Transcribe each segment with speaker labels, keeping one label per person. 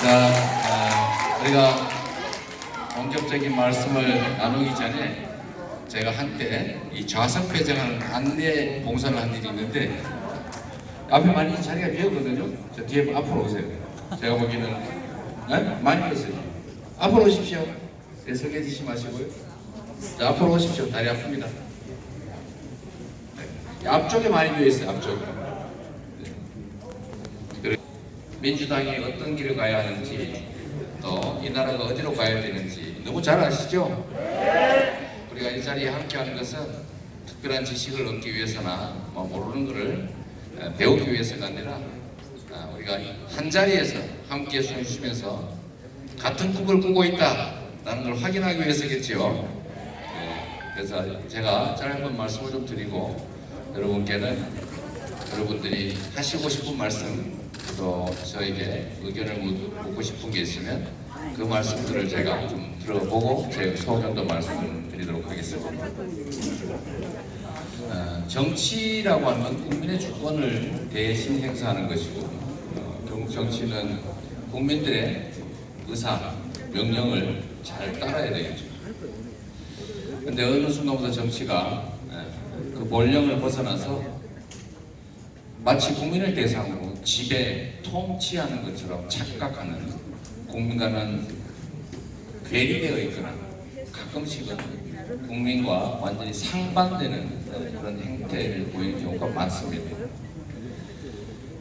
Speaker 1: 자, 아, 우리가 본격적인 말씀을 나누기 전에 제가 한때 이 좌석 배정하는 안내 봉사를 한 일이 있는데 앞에 많이 자리가 비었거든요. 저 뒤에 앞으로 오세요. 제가 보기에는 네? 많이 비었어요. 앞으로 오십시오. 네, 설계지시 마시고요. 자, 앞으로 오십시오. 다리 아픕니다. 네. 앞쪽에 많이 비어 있어요. 앞쪽에. 네. 그리고 민주당이 어떤 길을 가야 하는지 또 이 나라가 어디로 가야 되는지 너무 잘 아시죠? 우리가 이 자리에 함께하는 것은 특별한 지식을 얻기 위해서나 뭐 모르는 것을 어, 배우기 위해서가 아니라 아, 우리가 한 자리에서 함께 숨 쉬면서 같은 꿈을 꾸고 있다라는 걸 확인하기 위해서겠지요. 네, 그래서 제가 짧은 말씀을 좀 드리고 여러분께는 여러분들이 하시고 싶은 말씀 또 저에게 의견을 묻- 묻고 싶은 게 있으면 그 말씀들을 제가 좀 들어보고 제 소견도 말씀드리도록 하겠습니다. 어, 정치라고 건 국민의 주권을 대신 행사하는 것이고 어, 정- 정치는 국민들의 의사, 명령을 잘 따라야 되겠죠. 근데 어느 순간부터 정치가 예, 그 본령을 벗어나서 마치 국민을 대상으로 지배, 통치하는 것처럼 착각하는 국민과는 괴리되어 있거나 가끔씩은 국민과 완전히 상반되는 그런 행태를 보이는 경우가 많습니다.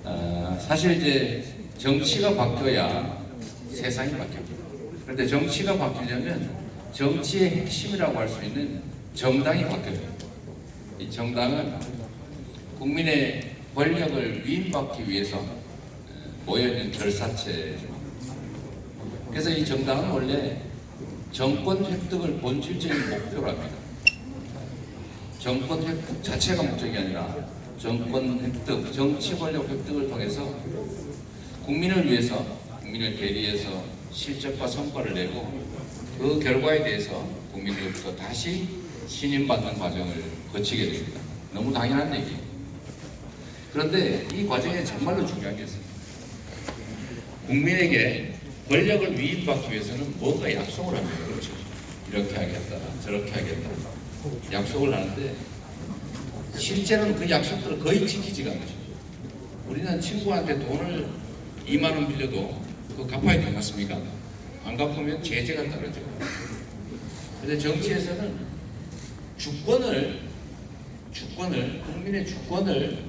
Speaker 1: 어, 사실 이제 정치가 바뀌어야 세상이 바뀝니다. 그런데 정치가 바뀌려면 정치의 핵심이라고 할 수 있는 정당이 바뀌어야 돼요. 이 정당은 국민의 권력을 위임받기 위해서 어, 모여있는 결사체죠. 그래서 이 정당은 원래 정권 획득을 본질적인 목표로 합니다. 정권 획득 자체가 목적이 아니라 정권 획득, 정치 권력 획득을 통해서 국민을 위해서, 국민을 대리해서 실적과 성과를 내고 그 결과에 대해서 국민들로부터 다시 신임받는 과정을 거치게 됩니다. 너무 당연한 얘기예요. 그런데 이 과정에 정말로 중요한 게 있습니다. 국민에게 권력을 위임받기 위해서는 뭔가 약속을 합니다. 그렇죠. 이렇게 하겠다, 저렇게 하겠다. 약속을 하는데 실제로는 그 약속들을 거의 지키지가 않죠. 우리는 친구한테 돈을 2만 원 빌려도 그거 갚아야 되지 않습니까? 안 갚으면 제재가 따르죠. 그런데 정치에서는 주권을 주권을 국민의 주권을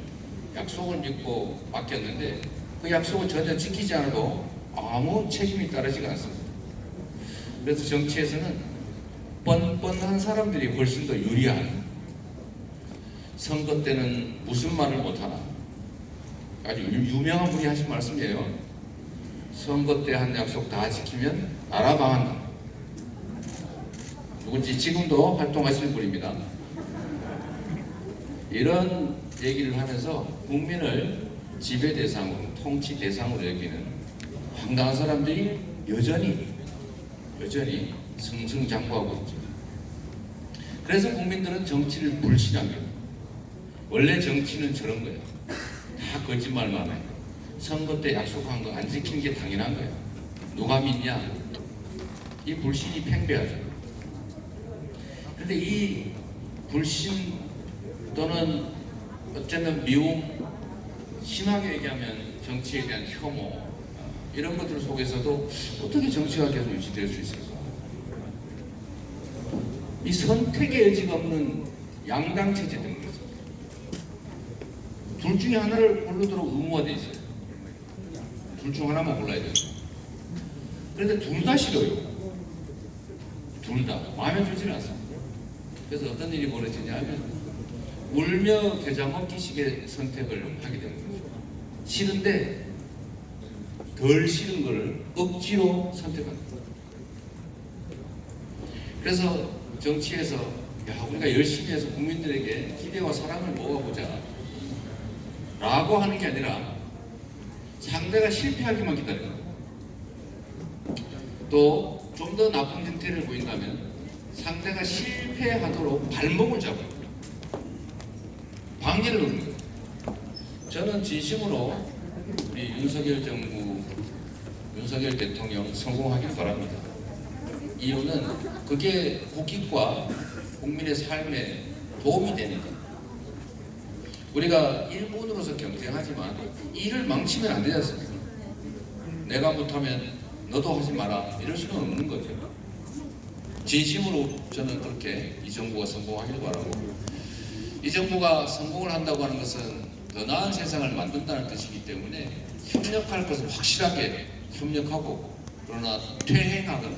Speaker 1: 약속을 믿고 맡겼는데 그 약속을 전혀 지키지 않아도 아무 책임이 따르지가 않습니다. 그래서 정치에서는 뻔뻔한 사람들이 훨씬 더 유리한 선거 때는 무슨 말을 못하나 아주 유- 유명한 분이 하신 말씀이에요. 선거 때 한 약속 다 지키면 나라 망한다. 누군지 지금도 활동하시는 분입니다. 이런 얘기를 하면서 국민을 지배 대상으로, 통치 대상으로 여기는 황당한 사람들이 여전히, 여전히 승승장구하고 있죠. 그래서 국민들은 정치를 불신합니다. 원래 정치는 저런 거예요. 다 거짓말만 해요. 선거 때 약속한 거 안 지키는 게 당연한 거예요. 누가 믿냐? 이 불신이 팽배하죠. 근데 이 불신 또는 어쩌면 미움, 심하게 얘기하면 정치에 대한 혐오 어, 이런 것들 속에서도 어떻게 정치가 계속 유지될 수 있을까? 이 선택의 여지가 없는 양당 체제 때문에. 둘 중에 하나를 고르도록 의무화돼 있어요. 둘 중 하나만 골라야 돼요. 그런데 둘 다 싫어요. 둘 다. 마음에 들지는 않습니다. 그래서 어떤 일이 벌어지냐 하면 울며 겨자 먹기식의 선택을 하게 되는 거죠. 싫은데 덜 싫은 걸 억지로 선택합니다. 그래서 정치에서 야 우리가 열심히 해서 국민들에게 기대와 사랑을 모아보자 라고 하는 게 아니라 상대가 실패하기만 기다려요. 또 좀 더 나쁜 행태를 보인다면 상대가 실패하도록 발목을 잡아요. 방지를 누르는 거예요. 저는 진심으로 우리 윤석열 정부 윤석열 대통령 성공하길 바랍니다. 이유는 그게 국익과 국민의 삶에 도움이 되니까. 우리가 일본으로서 경쟁하지만 일을 망치면 안 되지 않습니까? 내가 못하면 너도 하지 마라 이럴 수는 없는 거죠. 진심으로 저는 그렇게 이 정부가 성공하길 바라고 이 정부가 성공을 한다고 하는 것은 더 나은 세상을 만든다는 뜻이기 때문에 협력할 것은 확실하게 협력하고 그러나 퇴행하거나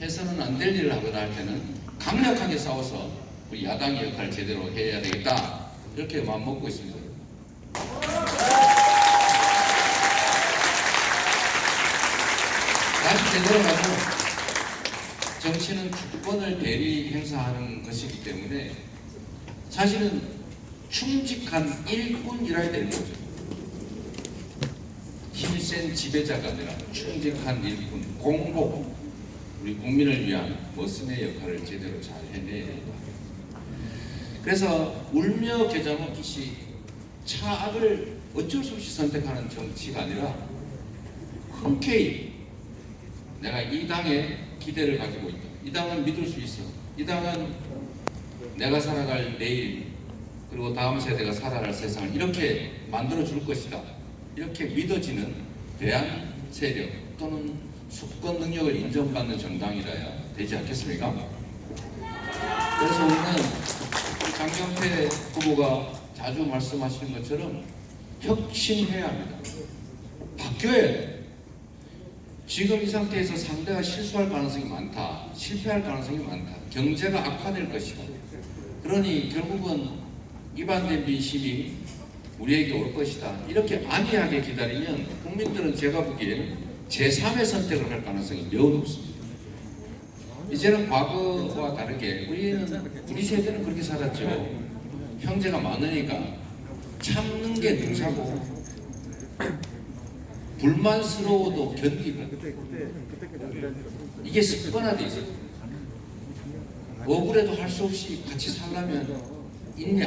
Speaker 1: 해서는 안 될 일을 하거나 할 때는 강력하게 싸워서 우리 야당의 역할을 제대로 해야 되겠다 이렇게 마음먹고 있습니다. 다시 가고 정치는 주권을 대리 행사하는 것이기 때문에 사실은 충직한 일꾼이라야 되는 거죠. 힘센 지배자가 아니라 충직한 일꾼, 공복, 우리 국민을 위한 머슴의 역할을 제대로 잘 해내야 된다. 그래서 울며 겨자 먹듯이 차악을 어쩔 수 없이 선택하는 정치가 아니라 흔쾌히 내가 이 당에 기대를 가지고 있다. 이 당은 믿을 수 있어. 이 당은 내가 살아갈 내일 그리고 다음 세대가 살아갈 세상을 이렇게 만들어 줄 것이다. 이렇게 믿어지는 대한 세력 또는 수권 능력을 인정받는 정당이라야 되지 않겠습니까? 그래서 우리는 장경태 후보가 자주 말씀하시는 것처럼 혁신해야 합니다. 바뀌어야 돼. 지금 이 상태에서 상대가 실수할 가능성이 많다. 실패할 가능성이 많다. 경제가 악화될 것이다. 그러니 결국은 이반된 민심이 우리에게 올 것이다. 이렇게 안이하게 기다리면 국민들은 제가 보기에는 제3의 선택을 할 가능성이 매우 높습니다. 이제는 과거와 다르게 우리는 우리 세대는 그렇게 살았죠. 형제가 많으니까 참는 게 능사고 불만스러워도 견디고 이게 습관화돼 있어요. 억울해도 할 수 없이 같이 살려면 있냐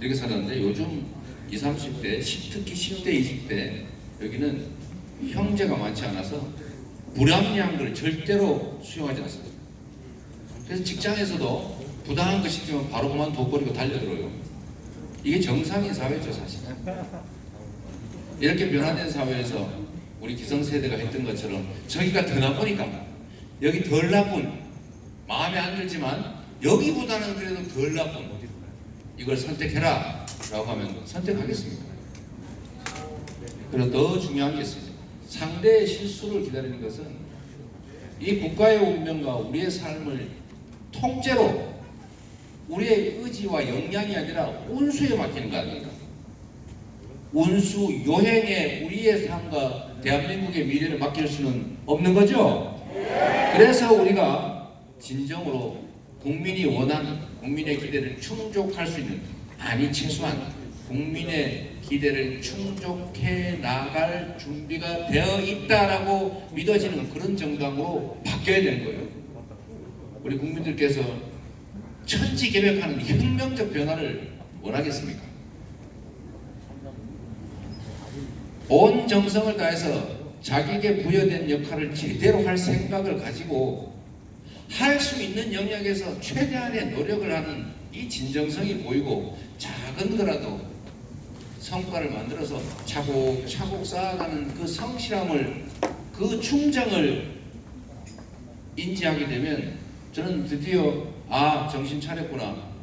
Speaker 1: 이렇게 살았는데 요즘 20, 30대, 특히 10대, 20대 여기는 형제가 많지 않아서 불합리한 걸 절대로 수용하지 않습니다. 그래서 직장에서도 부당한 거 시키면 바로 그만 둬버리고 달려들어요. 이게 정상인 사회죠 사실. 이렇게 변화된 사회에서 우리 기성세대가 했던 것처럼 저기가 더 나쁘니까 여기 덜 나쁜 마음에 안 들지만 여기보다는 그래도 덜 나쁜 이걸 선택해라 라고 하면 선택하겠습니까? 그리고 더 중요한 게 있습니다. 상대의 실수를 기다리는 것은 이 국가의 운명과 우리의 삶을 통째로 우리의 의지와 역량이 아니라 운수에 맡기는 거 아닙니까? 운수 요행에 우리의 삶과 대한민국의 미래를 맡길 수는 없는 거죠. 그래서 우리가 진정으로 국민이 원하는 국민의 기대를 충족할 수 있는 아니 최소한 국민의 기대를 충족해 나갈 준비가 되어 있다라고 믿어지는 그런 정당으로 바뀌어야 되는 거예요. 우리 국민들께서 천지 개벽하는 혁명적 변화를 원하겠습니까? 온 정성을 다해서 자기에게 부여된 역할을 제대로 할 생각을 가지고 할 수 있는 영역에서 최대한의 노력을 하는 이 진정성이 보이고 작은 거라도 성과를 만들어서 차곡차곡 쌓아가는 그 성실함을 그 충정을 인지하게 되면 저는 드디어 아 정신 차렸구나